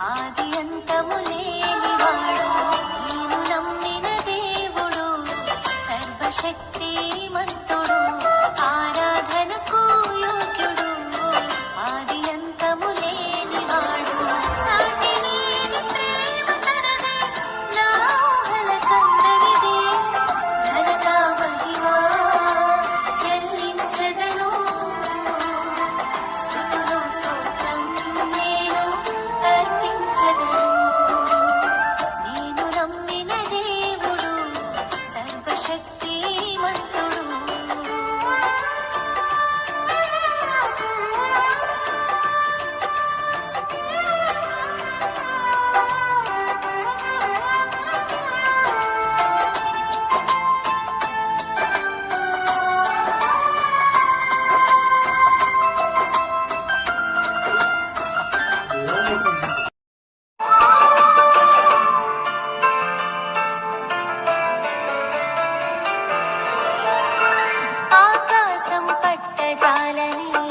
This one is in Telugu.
ఆది అంతము లేనివాడు నేను నమ్మిన దేవుడు సర్వశక్తి மலரே